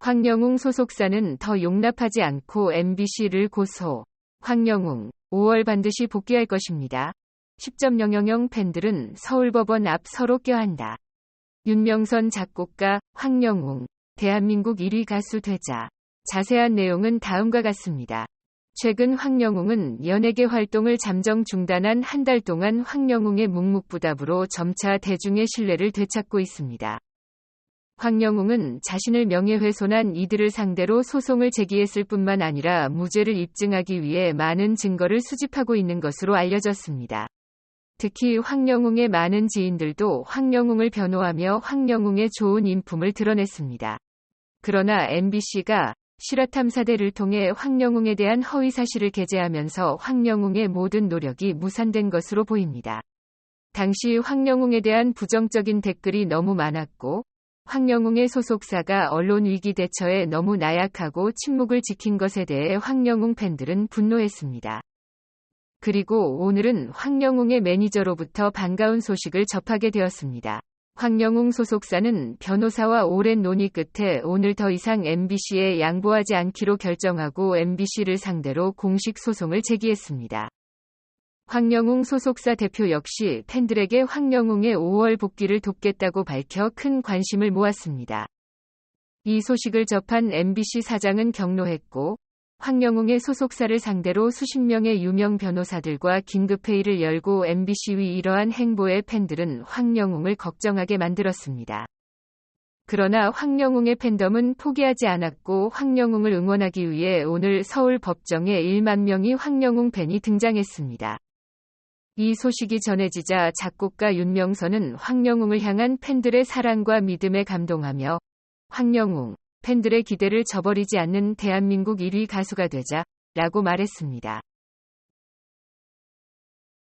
황영웅 소속사는 더 용납하지 않고 MBC를 고소. 황영웅, 5월 반드시 복귀할 것입니다. 10.000 팬들은 서울법원 앞 서로 껴안다. 윤명선 작곡가, 황영웅, 대한민국 1위 가수 되자. 자세한 내용은 다음과 같습니다. 최근 황영웅은 연예계 활동을 잠정 중단한 한 달 동안 황영웅의 묵묵부답으로 점차 대중의 신뢰를 되찾고 있습니다. 황영웅은 자신을 명예훼손한 이들을 상대로 소송을 제기했을 뿐만 아니라 무죄를 입증하기 위해 많은 증거를 수집하고 있는 것으로 알려졌습니다. 특히 황영웅의 많은 지인들도 황영웅을 변호하며 황영웅의 좋은 인품을 드러냈습니다. 그러나 MBC가 실화 탐사대를 통해 황영웅에 대한 허위 사실을 게재하면서 황영웅의 모든 노력이 무산된 것으로 보입니다. 당시 황영웅에 대한 부정적인 댓글이 너무 많았고, 황영웅의 소속사가 언론 위기 대처에 너무 나약하고 침묵을 지킨 것에 대해 황영웅 팬들은 분노했습니다. 그리고 오늘은 황영웅의 매니저로부터 반가운 소식을 접하게 되었습니다. 황영웅 소속사는 변호사와 오랜 논의 끝에 오늘 더 이상 MBC에 양보하지 않기로 결정하고 MBC를 상대로 공식 소송을 제기했습니다. 황영웅 소속사 대표 역시 팬들에게 황영웅의 5월 복귀를 돕겠다고 밝혀 큰 관심을 모았습니다. 이 소식을 접한 MBC 사장은 경로했고, 황영웅의 소속사를 상대로 수십 명의 유명 변호사들과 긴급회의를 열고 MBC 위 이러한 행보에 팬들은 황영웅을 걱정하게 만들었습니다. 그러나 황영웅의 팬덤은 포기하지 않았고 황영웅을 응원하기 위해 오늘 서울 법정에 1만 명이 황영웅 팬이 등장했습니다. 이 소식이 전해지자 작곡가 윤명선은 황영웅을 향한 팬들의 사랑과 믿음에 감동하며 황영웅, 팬들의 기대를 저버리지 않는 대한민국 1위 가수가 되자 라고 말했습니다.